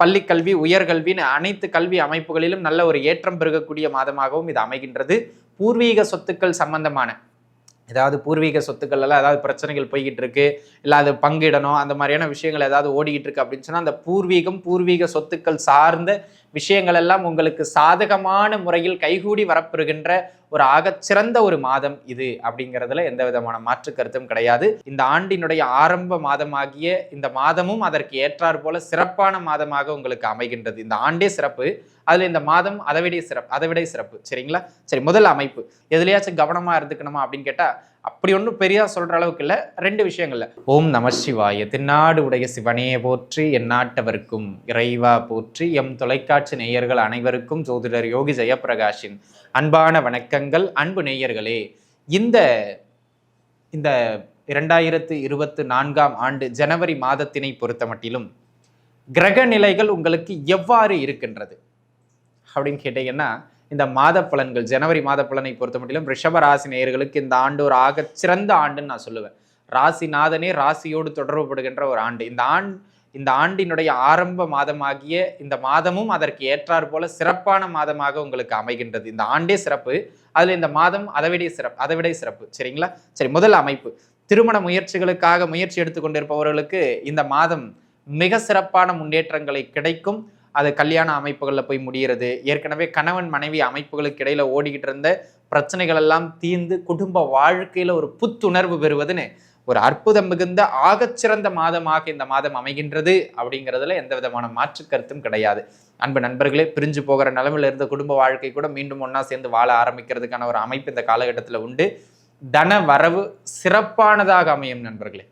பள்ளி கல்வி உயர்கல்வின்னு அனைத்து கல்வி அமைப்புகளிலும் நல்ல ஒரு ஏற்றம் பெருகக்கூடிய மாதமாகவும் இது அமைகின்றது. பூர்வீக சொத்துக்கள் சம்பந்தமான ஏதாவது பூர்வீக சொத்துக்கள் எல்லாம் ஏதாவது பிரச்சனைகள் போய்கிட்டு இருக்கு இல்லை அது பங்கிடணும் அந்த மாதிரியான விஷயங்கள் ஏதாவது ஓடிக்கிட்டு இருக்கு அப்படின்னு சொன்னால் அந்த பூர்வீகம் பூர்வீக சொத்துக்கள் சார்ந்த விஷயங்கள் எல்லாம் உங்களுக்கு சாதகமான முறையில் கைகூடி வரப்பெறுகின்ற ஒரு ஆகச்சிறந்த ஒரு மாதம் இது அப்படிங்கிறதுல எந்த விதமான மாற்று கருத்தும் கிடையாது. இந்த ஆண்டினுடைய ஆரம்ப மாதமாகிய இந்த மாதமும் அதற்கு ஏற்றாற் போல சிறப்பான மாதமாக உங்களுக்கு அமைகின்றது. இந்த ஆண்டே சிறப்பு அதுல இந்த மாதம் அதைவிட சிறப்பு அதைவிட சிறப்பு. சரிங்களா? சரி முதல் அமைப்பு. எதுலயாச்சும் கவனமா இருந்துக்கணுமா அப்படின்னு கேட்டா அப்படி ஒன்றும் பெரியா சொல்கிற அளவுக்கு இல்லை. ரெண்டு விஷயங்கள்ல. ஓம் நம சிவாய திருநாடு உடைய சிவனே போற்றி எந்நாட்டவர்க்கும் இறைவா போற்றி எம் தொலைக்காட்சி நேயர்கள் அனைவருக்கும் ஜோதிடர் யோகி ஜெயப்பிரகாஷின் அன்பான வணக்கங்கள். அன்பு நேயர்களே இந்த இந்த இரண்டாயிரத்து இருபத்து நான்காம் ஆண்டு ஜனவரி மாதத்தினை பொறுத்த மட்டிலும் கிரக நிலைகள் உங்களுக்கு எவ்வாறு இருக்கின்றது? அப்படின்னு கேட்டீங்கன்னா இந்த மாத பலன்கள் ஜனவரி மாத பலனை பொறுத்த மட்டிலும் ரிஷப ராசி நேயர்களுக்கு இந்த ஆண்டு ஒரு ஆக சிறந்த ஆண்டுன்னு நான் சொல்லுவேன். ராசிநாதனே ராசியோடு தொடர்புபடுகின்ற ஒரு ஆண்டு. இந்த ஆண் இந்த ஆண்டினுடைய ஆரம்ப மாதமாகிய இந்த மாதமும் அதற்கு ஏற்றாற் போல சிறப்பான மாதமாக உங்களுக்கு அமைகின்றது. இந்த ஆண்டே சிறப்பு அதில் இந்த மாதம் அதைவிட சிறப்பு அதைவிட சிறப்பு. சரிங்களா? சரி முதல் அமைப்பு. திருமண முயற்சிகளுக்காக முயற்சி எடுத்துக்கொண்டிருப்பவர்களுக்கு இந்த மாதம் மிக சிறப்பான முன்னேற்றங்களை கிடைக்கும். அது கல்யாண அமைப்புகளில் போய் முடிகிறது ஏற்கனவே கணவன் மனைவி அமைப்புகளுக்கு இடையில ஓடிக்கிட்டு இருந்த பிரச்சனைகள் எல்லாம் தீர்ந்து குடும்ப வாழ்க்கையில ஒரு புத்துணர்வு பெறுவதுன்னு ஒரு அற்புதம் மிகுந்த ஆகச்சிறந்த மாதமாக இந்த மாதம் அமைகின்றது அப்படிங்கிறதுல எந்த விதமான மாற்று கருத்தும் கிடையாது. அன்பு நண்பர்களே பிரிஞ்சு போகிற நிலமையில இருந்த குடும்ப வாழ்க்கை கூட மீண்டும் ஒன்றா சேர்ந்து வாழ ஆரம்பிக்கிறதுக்கான ஒரு அமைப்பு இந்த காலகட்டத்தில் உண்டு. தன வரவு சிறப்பானதாக அமையும் நண்பர்களே.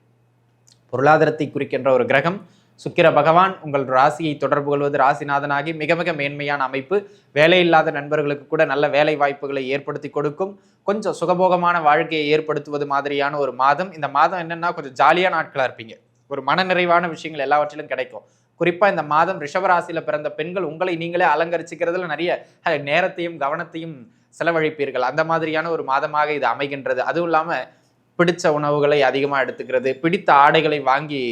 பொருளாதாரத்தை குறிக்கின்ற ஒரு கிரகம் சுக்கிர பகவான் உங்கள் ராசியை தொடர்பு கொள்வது ராசிநாதனாகி மிக மிக மேன்மையான அமைப்பு. வேலையில்லாத நண்பர்களுக்கு கூட நல்ல வேலை வாய்ப்புகளை ஏற்படுத்தி கொடுக்கும். கொஞ்சம் சுகபோகமான வாழ்க்கையை ஏற்படுத்துவது மாதிரியான ஒரு மாதம். இந்த மாதம் என்னென்னா கொஞ்சம் ஜாலியான நாட்களாக இருப்பீங்க. ஒரு மனநிறைவான விஷயங்கள் எல்லாவற்றிலும் கிடைக்கும். குறிப்பாக இந்த மாதம் ரிஷபராசியில் பிறந்த பெண்கள் உங்களை நீங்களே அலங்கரிச்சிக்கிறதுல நிறைய நேரத்தையும் கவனத்தையும் செலவழிப்பீர்கள். அந்த மாதிரியான ஒரு மாதமாக இது அமைகின்றது. அதுவும் இல்லாமல் பிடித்த உணவுகளை அதிகமாக எடுத்துக்கிறது பிடித்த ஆடைகளை வாங்கி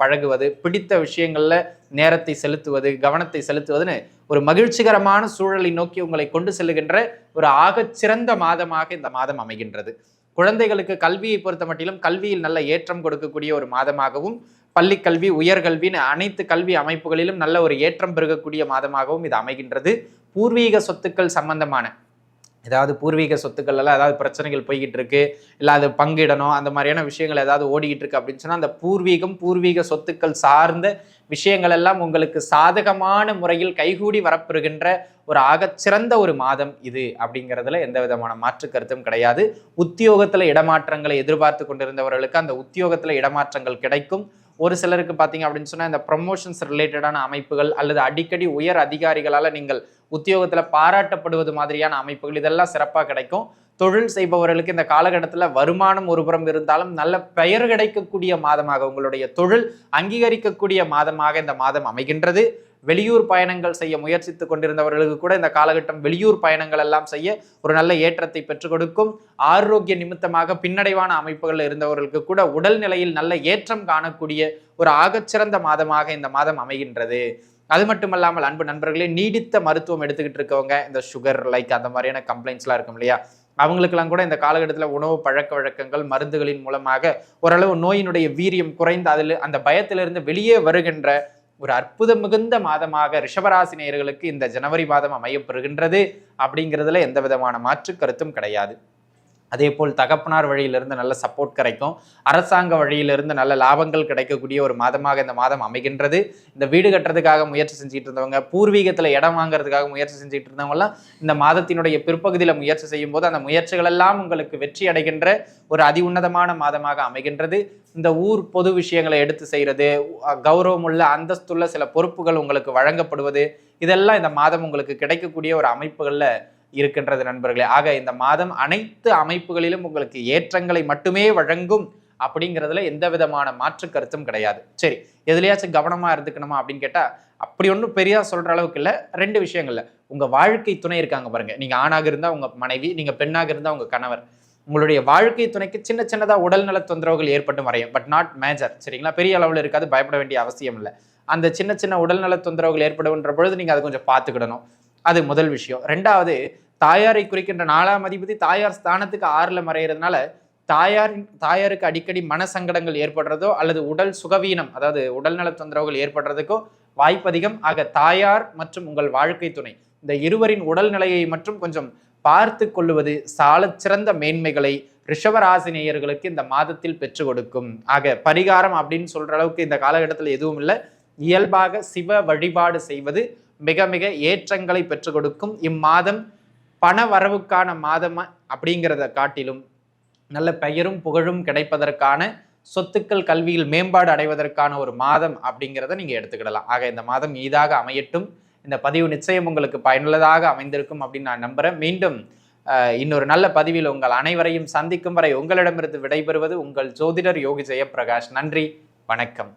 பழகுவது பிடித்த விஷயங்களில் நேரத்தை செலுத்துவது கவனத்தை செலுத்துவதுன்னு ஒரு மகிழ்ச்சிகரமான சூழலை நோக்கி உங்களை கொண்டு செல்லுகின்ற ஒரு ஆகச்சிறந்த மாதமாக இந்த மாதம் அமைகின்றது. குழந்தைகளுக்கு கல்வியை பொறுத்த மட்டிலும் கல்வியில் நல்ல ஏற்றம் கொடுக்கக்கூடிய ஒரு மாதமாகவும் பள்ளி கல்வி உயர்கல்வின்னு அனைத்து கல்வி அமைப்புகளிலும் நல்ல ஒரு ஏற்றம் பெருகக்கூடிய மாதமாகவும் இது அமைகின்றது. பூர்வீக சொத்துக்கள் சம்பந்தமான ஏதாவது பூர்வீக சொத்துக்கள் எல்லாம் ஏதாவது பிரச்சனைகள் போய்கிட்டு இருக்கு இல்லை அது பங்கிடணும் அந்த மாதிரியான விஷயங்கள் ஏதாவது ஓடிக்கிட்டு இருக்கு அப்படின்னு சொன்னால் அந்த பூர்வீகம் பூர்வீக சொத்துக்கள் சார்ந்த விஷயங்கள் எல்லாம் உங்களுக்கு சாதகமான முறையில் கைகூடி வரப்பெறுகின்ற ஒரு ஆகச்சிறந்த ஒரு மாதம் இது அப்படிங்கிறதுல எந்த விதமான மாற்று கருத்தும் கிடையாது. உத்தியோகத்தில் இடமாற்றங்களை எதிர்பார்த்து கொண்டிருந்தவர்களுக்கு அந்த உத்தியோகத்தில் இடமாற்றங்கள் கிடைக்கும். ஒரு சிலருக்கு பார்த்தீங்க அப்படின்னு சொன்னால் இந்த ப்ரமோஷன்ஸ் ரிலேட்டடான அமைப்புகள் அல்லது அடிக்கடி உயர் அதிகாரிகளால் நீங்கள் உத்தியோகத்தில் பாராட்டப்படுவது மாதிரியான அமைப்புகள் இதெல்லாம் சிறப்பாக கிடைக்கும். தொழில் செய்பவர்களுக்கு இந்த காலகட்டத்தில் வருமானம் ஒருபுறம் இருந்தாலும் நல்ல பெயர் கிடைக்கக்கூடிய மாதமாக உங்களுடைய தொழில் அங்கீகரிக்கக்கூடிய மாதமாக இந்த மாதம் அமைகின்றது. வெளியூர் பயணங்கள் செய்ய முயற்சித்து கொண்டிருந்தவர்களுக்கு கூட இந்த காலகட்டம் வெளியூர் பயணங்கள் எல்லாம் செய்ய ஒரு நல்ல ஏற்றத்தை பெற்றுக் கொடுக்கும். ஆரோக்கிய நிமித்தமாக பின்னடைவான அமைப்புகள் இருந்தவர்களுக்கு கூட உடல் நிலையில் நல்ல ஏற்றம் காணக்கூடிய ஒரு ஆகச்சிறந்த மாதமாக இந்த மாதம் அமைகின்றது. அது மட்டுமல்லாமல் அன்பு நண்பர்களே நீடித்த மருத்துவம் எடுத்துக்கிட்டு இருக்கவங்க இந்த சுகர் லைக் அந்த மாதிரியான கம்ப்ளைண்ட்ஸ்லாம் இருக்கும் இல்லையா? அவங்களுக்கெல்லாம் கூட இந்த காலகட்டத்தில் உணவு பழக்க வழக்கங்கள் மருந்துகளின் மூலமாக ஓரளவு நோயினுடைய வீரியம் குறைந்து அதில் அந்த பயத்திலிருந்து வெளியே வருகின்ற ஒரு அற்புதம் மிகுந்த மாதமாக ரிஷபராசி நேயர்களுக்கு இந்த ஜனவரி மாதம் அமையப்பெறுகின்றது அப்படிங்கிறதுல எந்த விதமான மாற்று கருத்தும் கிடையாது. அதே போல் தகப்பனார் வழியிலிருந்து நல்ல சப்போர்ட் கிடைக்கும். அரசாங்க வழியிலிருந்து நல்ல லாபங்கள் கிடைக்கக்கூடிய ஒரு மாதமாக இந்த மாதம் அமைகின்றது. இந்த வீடு கட்டுறதுக்காக முயற்சி செஞ்சுட்டு இருந்தவங்க பூர்வீகத்தில் இடம் வாங்குறதுக்காக முயற்சி செஞ்சுட்டு இருந்தவங்கலாம் இந்த மாதத்தினுடைய பிற்பகுதியில் முயற்சி செய்யும் போது அந்த முயற்சிகள் எல்லாம் உங்களுக்கு வெற்றி அடைகின்ற ஒரு அதி உன்னதமான மாதமாக அமைகின்றது. இந்த ஊர் பொது விஷயங்களை எடுத்து செய்கிறது கௌரவமுள்ள அந்தஸ்துள்ள சில பொறுப்புகள் உங்களுக்கு வழங்கப்படுவது இதெல்லாம் இந்த மாதம் உங்களுக்கு கிடைக்கக்கூடிய ஒரு அமைப்புகளில் இருக்கின்றது நண்பர்களே. ஆக இந்த மாதம் அனைத்து அமைப்புகளிலும் உங்களுக்கு ஏற்றங்களை மட்டுமே வழங்கும் அப்படிங்கிறதுல எந்த விதமான மாற்று கருத்தும் கிடையாது. சரி எதுலையாச்சும் கவனமா இருந்துக்கணுமா அப்படின்னு கேட்டா அப்படி ஒன்றும் பெரியா சொல்ற அளவுக்கு இல்லை. ரெண்டு விஷயங்கள்ல. உங்க வாழ்க்கை துணை இருக்காங்க பாருங்க. நீங்க ஆணாக இருந்தா உங்க மனைவி நீங்க பெண்ணாக இருந்தா உங்க கணவர். உங்களுடைய வாழ்க்கை துணைக்கு சின்ன சின்னதாக உடல்நல தொந்தரவுகள் ஏற்பட்டு வரையும் பட் நாட் மேஜர் சரிங்களா? பெரிய அளவில் இருக்காது பயப்பட வேண்டிய அவசியம் இல்லை. அந்த சின்ன சின்ன உடல்நல தொந்தரவுகள் ஏற்படுன்ற பொழுது நீங்கள் அதை கொஞ்சம் பார்த்துக்கிடணும். அது முதல் விஷயம். ரெண்டாவது தாயாரை குறிக்கின்ற நாலாம் அதிபதி தாயார் ஸ்தானத்துக்கு ஆறில் மறைகிறதுனால தாயாரின் தாயாருக்கு அடிக்கடி மனசங்கடங்கள் ஏற்படுறதோ அல்லது உடல் சுகவீனம் அதாவது உடல்நல தொந்தரவுகள் ஏற்படுறதுக்கோ வாய்ப்பதிகம் ஆக தாயார் மற்றும் உங்கள் வாழ்க்கை துணை இந்த இருவரின் உடல்நிலையை மற்றும் கொஞ்சம் பார்த்து கொள்ளுவது சாலச்சிறந்த மேன்மைகளை ரிஷபராசினியர்களுக்கு இந்த மாதத்தில் பெற்று கொடுக்கும். ஆக பரிகாரம் அப்படின்னு சொல்ற அளவுக்கு இந்த காலகட்டத்தில் எதுவும் இல்லை. இயல்பாக சிவ வழிபாடு செய்வது மிக மிக ஏற்றங்களை பெற்றுக் கொடுக்கும். இம்மாதம் பண வரவுக்கான மாதம் அப்படிங்கிறத காட்டிலும் நல்ல பெயரும் புகழும் கிடைப்பதற்கான சொத்துக்கள் கல்வியில் மேம்பாடு அடைவதற்கான ஒரு மாதம் அப்படிங்கிறத நீங்கள் எடுத்துக்கிடலாம். ஆக இந்த மாதம் ஈதாக அமையட்டும். இந்த பதிவு நிச்சயம் உங்களுக்கு பயனுள்ளதாக அமைந்திருக்கும் அப்படின்னு நான் நம்புகிறேன் மீண்டும் இன்னொரு நல்ல பதிவில் உங்கள் அனைவரையும் சந்திக்கும் வரை உங்களிடமிருந்து விடைபெறுவது உங்கள் ஜோதிடர் யோகி ஜெயப்பிரகாஷ். நன்றி வணக்கம்.